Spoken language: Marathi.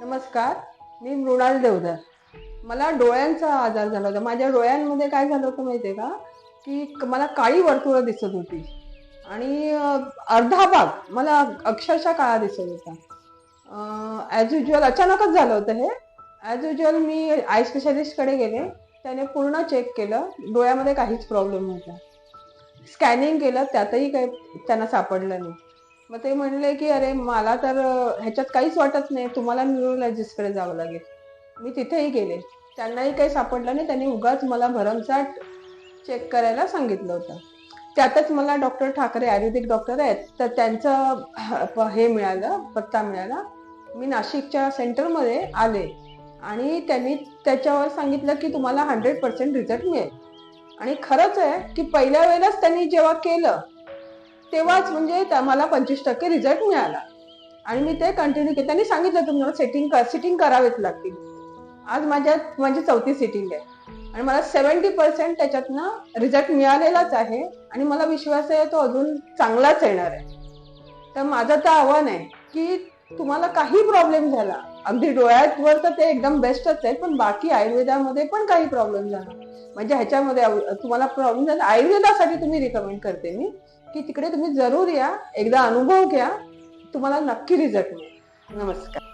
नमस्कार मी मृणाल देवधर. मला डोळ्यांचा आजार झाला होता. माझ्या डोळ्यांमध्ये काय झालं होतं माहिती आहे का? की क- मला काळी वर्तुळं दिसत होती. आणि अर्धा भाग मला अक्षरशः काळा दिसत होता. ॲज युज्युअल अचानकच झालं होतं हे. ॲज युज्युअल मी आय स्पेशालिस्टकडे गेले. त्याने पूर्ण चेक केलं. डोळ्यामध्ये काहीच प्रॉब्लेम नव्हता. स्कॅनिंग केलं. त्यातही काही त्यांना सापडलं नाही. मग ते म्हणले की अरे मला तर ह्याच्यात काहीच वाटत नाही. तुम्हाला न्यूरोलॉजिस्टकडे जावं लागेल. मी तिथेही गेले. त्यांनाही काही सापडलं नाही. त्यांनी उगाच मला भरमसाठ चेक करायला सांगितलं होतं. त्यातच मला डॉक्टर ठाकरे आयुर्वेदिक डॉक्टर आहेत तर त्यांचं हे मिळालं पत्ता मिळाला. मी नाशिकच्या सेंटरमध्ये आले आणि त्यांनी त्याच्यावर सांगितलं की तुम्हाला हंड्रेड पर्सेंट रिझल्ट मिळेल. आणि खरंच आहे की पहिल्या वेळेलाच त्यांनी जेव्हा केलं तेव्हाच म्हणजे मला पंचवीस टक्के रिझल्ट मिळाला. आणि मी ते कंटिन्यू केलं. त्यांनी सांगितलं तुम्हाला सेटिंग सिटिंग करावेच लागतील. आज माझ्यात माझी चौथी सिटिंग आहे. आणि मला सेवन्टी पर्सेंट त्याच्यातनं रिझल्ट मिळालेलाच आहे. आणि मला विश्वास आहे तो अजून चांगलाच येणार आहे. तर माझं तर आव्हान आहे की तुम्हाला काही प्रॉब्लेम झाला. अगदी डोळ्यावर तर ते एकदम बेस्टच आहे पण बाकी आयुर्वेदामध्ये पण काही प्रॉब्लेम झाला. म्हणजे ह्याच्यामध्ये तुम्हाला प्रॉब्लेम झाला. आयुर्वेदासाठी तुम्ही रिकमेंड करते मी. की तिकडे तुम्ही जरूर या. एकदा अनुभव घ्या. तुम्हाला नक्की रिझल्ट मिळेल. नमस्कार.